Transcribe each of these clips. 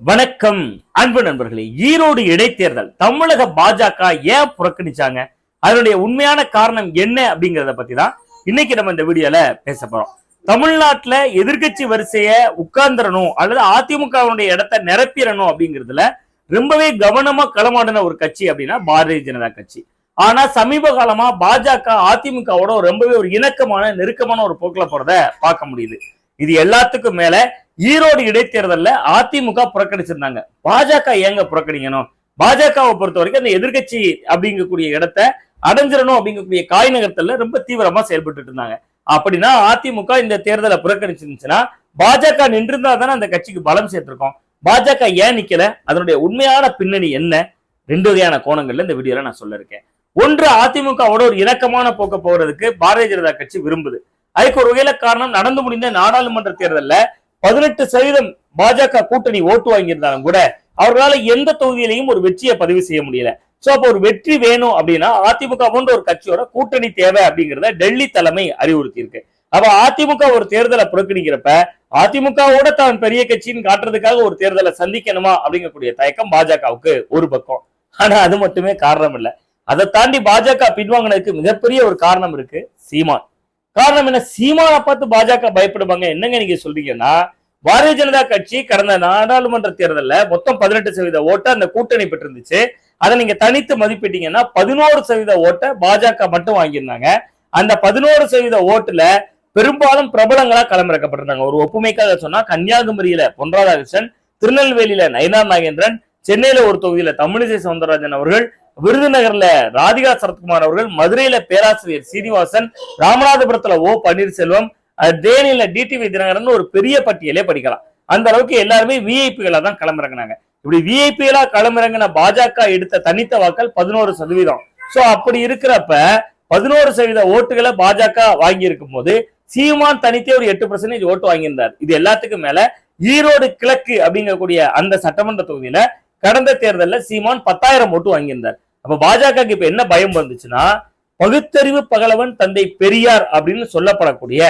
வணக்கம். அன்பு நண்பர்களே ஈரோடு இடைத்தேர்தல். தமிழக பாஜக ஏன் புறக்கணிச்சாங்க? அதனுடைய உண்மையான காரணம் என்ன அப்படிங்கறத பத்தி தான் இன்னைக்கு நம்ம இந்த வீடியோல பேச போறோம். தமிழ்நாட்டுல எதிர்கட்சி வரிசைய உட்கார்ந்துடணும் அல்லது அதிமுகவுடைய இடத்தை நிரப்பிடணும் அப்படிங்கிறதுல ரொம்பவே கவனமா களமாடின ஒரு கட்சி அப்படின்னா பாரதிய ஜனதா கட்சி. ஆனா சமீப காலமா பாஜக அதிமுகவோட ரொம்பவே ஒரு இணக்கமான நெருக்கமான ஒரு போக்கில் போறத பார்க்க முடியுது. இது எல்லாத்துக்கும் மேல ஈரோடு இடைத்தேர்தலில் அதிமுக புறக்கணிச்சிருந்தாங்க. பாஜக ஏங்க புறக்கணிக்கணும்? பாஜகவை பொறுத்த வரைக்கும் அந்த எதிர்க்கட்சி அப்படிங்கக்கூடிய இடத்த அடைஞ்சிடணும் அப்படிங்கக்கூடிய காய் நகரத்துல ரொம்ப தீவிரமா செயல்பட்டு இருந்தாங்க. அப்படின்னா அதிமுக இந்த தேர்தலை புறக்கணிச்சிருந்துச்சுன்னா பாஜக நின்றிருந்தா தானே அந்த கட்சிக்கு பலம் சேர்த்திருக்கோம். பாஜக ஏன் நிக்கல? அதனுடைய உண்மையான பின்னணி என்ன? ரெண்டு வகையான கோணங்கள்ல இந்த வீடியோல நான் சொல்ல இருக்கேன். ஒன்று அதிமுகவோட ஒரு இணக்கமான போக்க போகிறதுக்கு பாரதிய ஜனதா கட்சி விரும்புது. அதுக்கு ஒரு வகையில காரணம் நடந்து முடிந்த நாடாளுமன்ற தேர்தலில் பதினெட்டு சதவீதம் பாஜக கூட்டணி ஓட்டு வாங்கியிருந்தாலும் கூட அவர்களால எந்த தொகுதியிலையும் ஒரு வெற்றியை பதிவு செய்ய முடியல. சோ அப்போ ஒரு வெற்றி வேணும் அப்படின்னா அதிமுக போன்ற ஒரு கட்சியோட கூட்டணி தேவை அப்படிங்கிறத டெல்லி தலைமை அறிவுறுத்தி இருக்கு அப்ப அதிமுக ஒரு தேர்தலை புறக்கணிக்கிறப்ப அதிமுகவோட தான் பெரிய கட்சின்னு காட்டுறதுக்காக ஒரு தேர்தலை சந்திக்கணுமா அப்படிங்கக்கூடிய தயக்கம் பாஜகவுக்கு ஒரு பக்கம். ஆனா அது மட்டுமே காரணம் இல்ல. அதை தாண்டி பாஜக பின்வாங்கினதுக்கு மிகப்பெரிய ஒரு காரணம் இருக்கு சீமான். காரணம் என்ன? சீமான பார்த்து பாஜக பயப்படுவாங்க. என்னங்க நீங்க சொல்றீங்கன்னா பாரதிய ஜனதா கட்சி கடந்த நாடாளுமன்ற தேர்தலில் மொத்தம் பதினெட்டு சதவீத ஓட்டை அந்த கூட்டணி பெற்றிருந்துச்சு. அதை நீங்க தனித்து மதிப்பிட்டீங்கன்னா பதினோரு சதவீத ஓட்டை பாஜக மட்டும் வாங்கியிருந்தாங்க. அந்த பதினோரு சதவீத ஓட்டுல பெரும்பாலும் பிரபலங்களா களமிறக்கப்பட்டிருந்தாங்க. ஒரு ஒப்புமைக்காக சொன்னா கன்னியாகுமரியில பொன் ராதாகிருஷ்ணன் திருநெல்வேலியில நயனார் நாகேந்திரன் சென்னையில ஒரு தொகுதியில தமிழிசை சவுந்தரராஜன் அவர்கள் விருதுநகர்ல ராதிகா சரத்குமார் அவர்கள் மதுரையில பேராசிரியர் சீனிவாசன் ராமநாதபுரத்துல ஓ பன்னீர்செல்வம் தேனியில டிடிவி தினகரன் ஒரு பெரிய பட்டியலே படிக்கலாம். அந்த அளவுக்கு எல்லாருமே விஐபிகளா தான் களமிறங்கினாங்க. இப்படி விஐபிகளா களமிறங்கின பாஜக எடுத்த தனித்த வாக்கள் பதினோரு சதவீதம். சோ அப்படி இருக்கிறப்ப பதினோரு சதவீத ஓட்டுகளை பாஜக வாங்கி இருக்கும் போது சீமான் தனித்தே ஒரு எட்டு பர்சன்டேஜ் ஓட்டு வாங்கியிருந்தார். இது எல்லாத்துக்கும் மேல ஈரோடு கிழக்கு அப்படிங்கக்கூடிய அந்த சட்டமன்ற தொகுதியில கடந்த தேர்தல்ல சீமான் பத்தாயிரம் ஓட்டு வாங்கியிருந்தார். அப்ப பாஜகக்கு இப்ப என்ன பயம் வந்துச்சுன்னா பகுத்தறிவு பகலவன் தந்தை பெரியார் அப்படின்னு சொல்லப்படக்கூடிய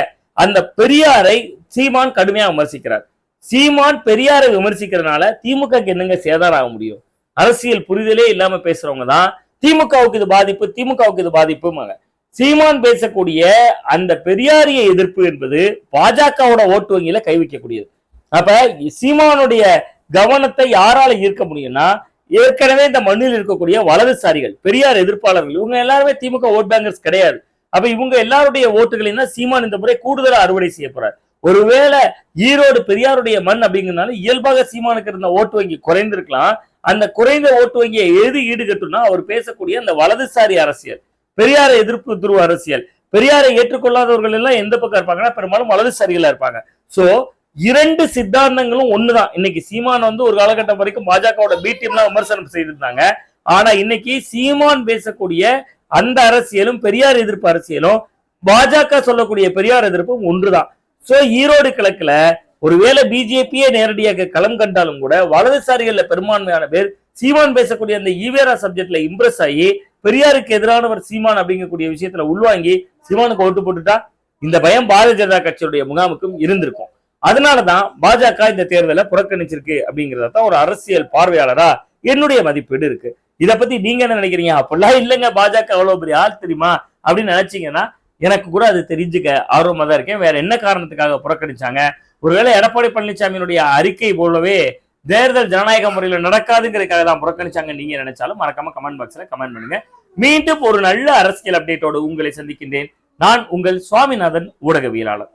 அந்த பெரியாரை சீமான் கடுமையா விமர்சிக்கிறார். சீமான் பெரியாரை விமர்சிக்கிறதுனால திமுக என்னங்க சேதாரம் ஆக முடியும்? அரசியல் புரிதலே இல்லாம பேசுறவங்க தான் திமுகவுக்கு இது பாதிப்பு திமுகவுக்கு இது பாதிப்புமாங்க சீமான் பேசக்கூடிய அந்த பெரியாரிய எதிர்ப்பு என்பது பாஜகவோட ஓட்டு வங்கியில கை வைக்கக்கூடியது. அப்ப சீமானுடைய கவனத்தை யாரால ஈர்க்க முடியும்னா ஏற்கனவே இந்த மண்ணில் இருக்கக்கூடிய வலதுசாரிகள் பெரியார் எதிர்ப்பாளர்கள் இவங்க எல்லாருமே திமுக ஓட் பேங்கர்ஸ் கிடையாது. அப்ப இவங்க எல்லாருடைய ஓட்டுகளையும் தான் சீமான் இந்த முறை கூடுதலா அறுவடை செய்ய போறார். ஒருவேளை ஈரோடு பெரியாருடைய மண் அப்படிங்கிறதுனால இயல்பாக சீமானுக்கு இருந்த ஓட்டு வங்கி குறைந்திருக்கலாம். அந்த குறைந்த ஓட்டு வங்கியை எது ஈடுகட்டும்னா அவர் பேசக்கூடிய அந்த வலதுசாரி அரசியல் பெரியாரை எதிர்ப்பு துருவ அரசியல் பெரியாரை ஏற்றுக்கொள்ளாதவர்கள் எல்லாம் எந்த பக்கம் இருப்பாங்கன்னா பெரும்பாலும் வலதுசாரிகளா இருப்பாங்க. சோ இரண்டு சித்தாந்தங்களும் ஒண்ணுதான். இன்னைக்கு சீமான் வந்து ஒரு காலகட்டம் வரைக்கும் பாஜகவோட பி டீம்லாம் விமர்சனம் செய்திருந்தாங்க. ஆனா இன்னைக்கு சீமான் பேசக்கூடிய அந்த அரசியலும் பெரியார் எதிர்ப்பு அரசியலும் பாஜக சொல்லக்கூடிய பெரியார் எதிர்ப்பும் ஒன்றுதான். சோ ஈரோடு கிழக்குல ஒருவேளை பிஜேபியே நேரடியாக களம் கண்டாலும் கூட வலதுசாரிகள்ல பெரும்பான்மையான பேர் சீமான் பேசக்கூடிய அந்த ஈவேரா சப்ஜெக்ட்ல இம்ப்ரெஸ் ஆகி பெரியாருக்கு எதிரானவர் சீமான் அப்படிங்கக்கூடிய விஷயத்துல உள்வாங்கி சீமானுக்கு ஓட்டு போட்டுட்டா இந்த பயம் பாரதிய ஜனதா கட்சியுடைய முகாமுக்கும் இருந்திருக்கும். அதனாலதான் பாஜக இந்த தேர்தலை புறக்கணிச்சிருக்கு அப்படிங்கறத தான் ஒரு அரசியல் பார்வையாளரா என்னுடைய மதிப்பீடு இருக்கு. இதை பத்தி நீங்க என்ன நினைக்கிறீங்க? அப்படிலாம் இல்லைங்க. பாஜக அவ்வளவு பெரிய ஆள் தெரியுமா? அப்படின்னு நினைச்சீங்கன்னா எனக்கு கூட அது தெரிஞ்சுக்க ஆர்வமா தான் இருக்கேன். வேற என்ன காரணத்துக்காக புறக்கணிச்சாங்க? ஒருவேளை எடப்பாடி பழனிசாமியினுடைய அறிக்கை போலவே தேர்தல் ஜனநாயக முறையில் நடக்காதுங்கிறதுக்காக தான் புறக்கணிச்சாங்க நீங்க நினைச்சாலும் மறக்காம கமெண்ட் பாக்ஸ்ல கமெண்ட் பண்ணுங்க. மீண்டும் ஒரு நல்ல அரசியல் அப்டேட்டோடு உங்களை சந்திக்கின்றேன். நான் உங்கள் சுவாமிநாதன் ஊடகவியலாளர்.